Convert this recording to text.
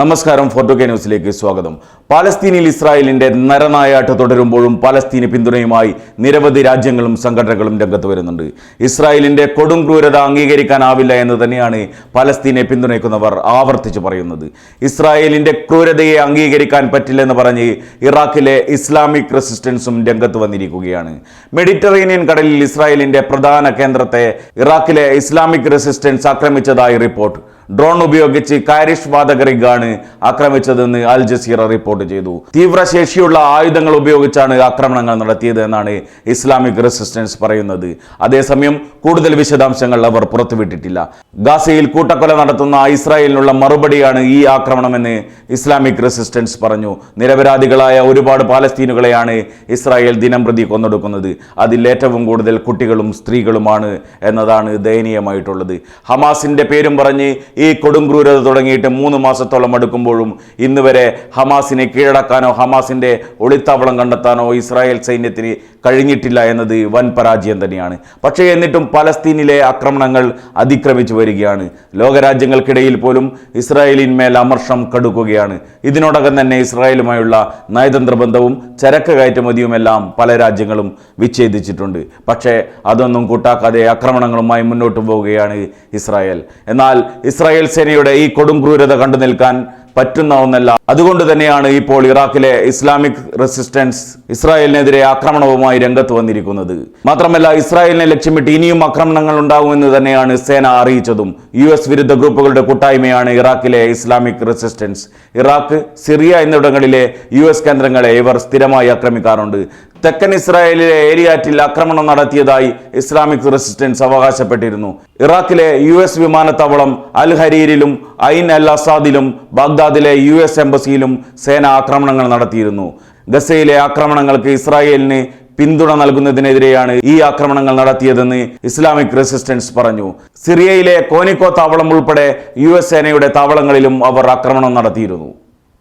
നമസ്കാരം ഫോർട്ടോ കെ ന്യൂസിലേക്ക് സ്വാഗതം. പാലസ്തീനിൽ ഇസ്രായേലിന്റെ നരനായാട്ട് തുടരുമ്പോഴും പാലസ്തീന് പിന്തുണയുമായി നിരവധി രാജ്യങ്ങളും സംഘടനകളും രംഗത്ത് വരുന്നുണ്ട്. ഇസ്രായേലിന്റെ കൊടും ക്രൂരത അംഗീകരിക്കാനാവില്ല എന്ന് തന്നെയാണ് പാലസ്തീനെ പിന്തുണയ്ക്കുന്നവർ ആവർത്തിച്ച് പറയുന്നത്. ഇസ്രായേലിന്റെ ക്രൂരതയെ അംഗീകരിക്കാൻ പറ്റില്ലെന്ന് പറഞ്ഞ് ഇറാഖിലെ ഇസ്ലാമിക് റെസിസ്റ്റൻസും രംഗത്ത് വന്നിരിക്കുകയാണ്. മെഡിറ്ററേനിയൻ കടലിൽ ഇസ്രായേലിന്റെ പ്രധാന കേന്ദ്രത്തെ ഇറാഖിലെ ഇസ്ലാമിക് റെസിസ്റ്റൻസ് ആക്രമിച്ചതായി റിപ്പോർട്ട്. ഡ്രോൺ ഉപയോഗിച്ച് കാരിഷ് വാതകരിഗാണ് ആക്രമിച്ചതെന്ന് അൽ ജസീറ റിപ്പോർട്ട് ചെയ്തു. തീവ്രശേഷിയുള്ള ആയുധങ്ങൾ ഉപയോഗിച്ചാണ് ആക്രമണങ്ങൾ നടത്തിയത് എന്നാണ് ഇസ്ലാമിക് റെസിസ്റ്റൻസ് പറയുന്നത്. അതേസമയം കൂടുതൽ വിശദാംശങ്ങൾ അവർ പുറത്തുവിട്ടിട്ടില്ല. ഗാസയിൽ കൂട്ടക്കൊല നടത്തുന്ന ഇസ്രായേലിനുള്ള മറുപടിയാണ് ഈ ആക്രമണമെന്ന് ഇസ്ലാമിക് റെസിസ്റ്റൻസ് പറഞ്ഞു. നിരപരാധികളായ ഒരുപാട് പാലസ്തീനുകളെയാണ് ഇസ്രായേൽ ദിനം പ്രതി കൊന്നൊടുക്കുന്നത്. അതിൽ ഏറ്റവും കൂടുതൽ കുട്ടികളും സ്ത്രീകളുമാണ് എന്നതാണ് ദയനീയമായിട്ടുള്ളത്. ഹമാസിന്റെ പേരും പറഞ്ഞ് ഈ കൊടുംക്രൂരത തുടങ്ങിയിട്ട് മൂന്ന് മാസത്തോളം അടുക്കുമ്പോഴും ഇന്ന് വരെ ഹമാസിനെ കീഴടക്കാനോ ഹമാസിന്റെ ഒളിത്താവളം കണ്ടെത്താനോ ഇസ്രായേൽ സൈന്യത്തിന് കഴിഞ്ഞിട്ടില്ല എന്നത് വൻ പരാജയം തന്നെയാണ്. പക്ഷേ എന്നിട്ടും പലസ്തീനിലെ ആക്രമണങ്ങൾ അതിക്രമിച്ചു വരികയാണ്. ലോകരാജ്യങ്ങൾക്കിടയിൽ പോലും ഇസ്രായേലിന്മേൽ അമർഷം കടുക്കുകയാണ്. ഇതിനോടകം തന്നെ ഇസ്രായേലുമായുള്ള നയതന്ത്ര ബന്ധവും ചരക്ക് കയറ്റുമതിയുമെല്ലാം പല രാജ്യങ്ങളും വിച്ഛേദിച്ചിട്ടുണ്ട്. പക്ഷേ അതൊന്നും കൂട്ടാക്കാതെ ആക്രമണങ്ങളുമായി മുന്നോട്ട് പോവുകയാണ് ഇസ്രായേൽ. എന്നാൽ ഇസ്രായേൽ സേനയുടെ ഈ കൊടും ക്രൂരത കണ്ടു നിൽക്കാൻ പറ്റുന്ന ഒന്നല്ല അതുകൊണ്ട് തന്നെയാണ് ഇപ്പോൾ ഇറാഖിലെ ഇസ്ലാമിക് റെസിസ്റ്റൻസ് ഇസ്രായേലിനെതിരെ ആക്രമണവുമായി രംഗത്ത് വന്നിരിക്കുന്നത്. മാത്രമല്ല ഇസ്രായേലിനെ ലക്ഷ്യമിട്ട് ഇനിയും ആക്രമണങ്ങൾ ഉണ്ടാകുമെന്ന് തന്നെയാണ് സേന അറിയിച്ചതും. യു എസ് വിരുദ്ധ ഗ്രൂപ്പുകളുടെ കൂട്ടായ്മയാണ് ഇറാഖിലെ ഇസ്ലാമിക് റെസിസ്റ്റൻസ്. ഇറാഖ് സിറിയ എന്നിവിടങ്ങളിലെ യു എസ് കേന്ദ്രങ്ങളെ ഇവർ സ്ഥിരമായി ആക്രമിക്കാറുണ്ട്. തെക്കൻ ഇസ്രായേലിലെ ഏരിയാറ്റിൽ ആക്രമണം നടത്തിയതായി ഇസ്ലാമിക് റെസിസ്റ്റൻസ് അവകാശപ്പെട്ടിരുന്നു. ഇറാഖിലെ യു എസ് വിമാനത്താവളം അൽ ഹരീരിലും ഐൻ അൽ അസാദിലും ബാഗ്ദാദിലെ യു എസ് എംബസിയിലും സേന ആക്രമണങ്ങൾ നടത്തിയിരുന്നു. ഗസയിലെ ആക്രമണങ്ങൾക്ക് ഇസ്രായേലിന് പിന്തുണ നൽകുന്നതിനെതിരെയാണ് ഈ ആക്രമണങ്ങൾ നടത്തിയതെന്ന് ഇസ്ലാമിക് റെസിസ്റ്റൻസ് പറഞ്ഞു. സിറിയയിലെ കോനിക്കോ താവളം ഉൾപ്പെടെ യു സേനയുടെ താവളങ്ങളിലും അവർ ആക്രമണം നടത്തിയിരുന്നു.